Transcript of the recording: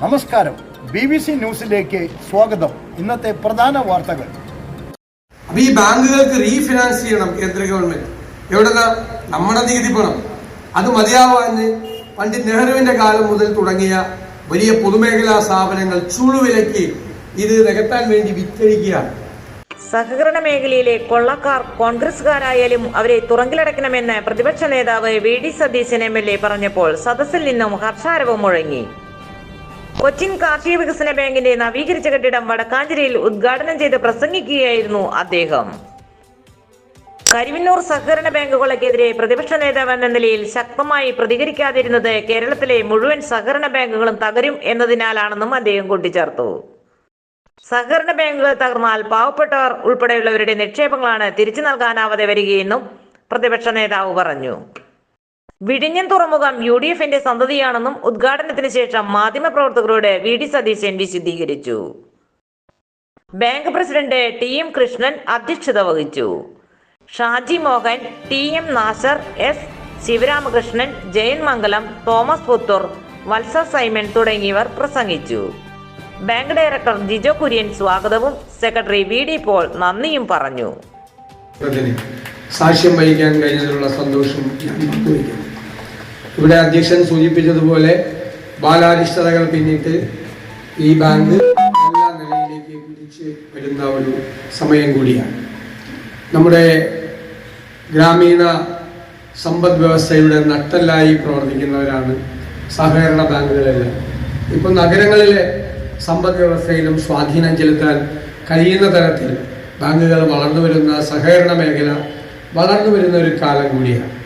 നമസ്കാരം. B B C ന്യൂസിലേക്ക് സ്വാഗതം. ഇന്നത്തെ പ്രധാന വാർത്തകൾ. അപ്പൊ ഈ ബാങ്കുകൾക്ക് റീഫിനാൻസ് ചെയ്യണം കേന്ദ്ര ഗവൺമെന്റ്. എവിടെന്നാ? നമ്മുടെ നികുതി പണം. അത് മതിയാവാന്ന് പണ്ഡിറ്റ് നെഹ്റുവിന്റെ കാലം മുതൽ തുടങ്ങിയ വലിയ പൊതുമേഖലാ സ്ഥാപനങ്ങൾ ചുളുവിലയ്ക്ക് ഇത് നികത്താൻ വേണ്ടി വിറ്റഴിക്കുകയാണ്. സഹകരണ മേഖലയിലെ കൊള്ളക്കാർ കോൺഗ്രസുകാരായാലും അവരെ തുറങ്കിലടയ്ക്കണമെന്ന് പ്രതിപക്ഷ നേതാവ് V D Satheesan M L A പറഞ്ഞപ്പോൾ സദസ്സിൽ നിന്നും ഹർഷാരവം മുഴങ്ങി. കൊച്ചിൻ കാർഷിക വികസന ബാങ്കിന്റെ നവീകരിച്ച കെട്ടിടം വടക്കാഞ്ചേരിയിൽ ഉദ്ഘാടനം ചെയ്ത് പ്രസംഗിക്കുകയായിരുന്നു അദ്ദേഹം. കരിവിന്നൂർ സഹകരണ ബാങ്ക് കൊള്ളയ്ക്കെതിരെ പ്രതിപക്ഷ നേതാവ് എന്ന നിലയിൽ ശക്തമായി പ്രതികരിക്കാതിരുന്നത് കേരളത്തിലെ മുഴുവൻ സഹകരണ ബാങ്കുകളും തകരും എന്നതിനാലാണെന്നും അദ്ദേഹം കൂട്ടിച്ചേർത്തു. സഹകരണ ബാങ്കുകൾ തകർന്നാൽ പാവപ്പെട്ടവർ ഉൾപ്പെടെയുള്ളവരുടെ നിക്ഷേപങ്ങളാണ് തിരിച്ചു നൽകാനാവാതെ വരികയെന്നും പ്രതിപക്ഷ നേതാവ് പറഞ്ഞു. വിഴിഞ്ഞം തുറമുഖം യു ഡി എഫിന്റെ സന്തതിയാണെന്നും ഉദ്ഘാടനത്തിന് ശേഷം മാധ്യമപ്രവർത്തകരോട് വി ഡി സതീശൻ വിശദീകരിച്ചു. Bank president T M Krishnan അധ്യക്ഷത വഹിച്ചു. Shaji Mohan T M Nasar S Sivaramakrishnan Jayan Mangalam Thomas Puthur Valsa Simon തുടങ്ങിയവർ പ്രസംഗിച്ചു. ബാങ്ക് ഡയറക്ടർ ജിജോ കുര്യൻ സ്വാഗതവും സെക്രട്ടറി വി ഡി പോൾ നന്ദിയും പറഞ്ഞു. സാക്ഷ്യം വഹിക്കാൻ കഴിഞ്ഞതിലുള്ള സന്തോഷം ഞാൻ പങ്കുവയ്ക്കുന്നു ഇവിടെ അധ്യക്ഷൻ സൂചിപ്പിച്ചതുപോലെ ബാലാരിഷ്ടതകൾ പിന്നിട്ട് ഈ ബാങ്ക് എല്ലാ നിലയിലേക്ക് കുതിച്ച് വരുന്ന ഒരു സമയം കൂടിയാണ്. നമ്മുടെ ഗ്രാമീണ സമ്പദ് വ്യവസ്ഥയുടെ നട്ടല്ലായി പ്രവർത്തിക്കുന്നവരാണ് സഹകരണ ബാങ്കുകളെല്ലാം. ഇപ്പോൾ നഗരങ്ങളിലെ സമ്പദ് വ്യവസ്ഥയിലും സ്വാധീനം ചെലുത്താൻ കഴിയുന്ന തരത്തിൽ ബാങ്കുകൾ വളർന്നു വരുന്ന സഹകരണ മേഖല വളർന്നു വരുന്ന ഒരു കാലം കൂടിയാണ്.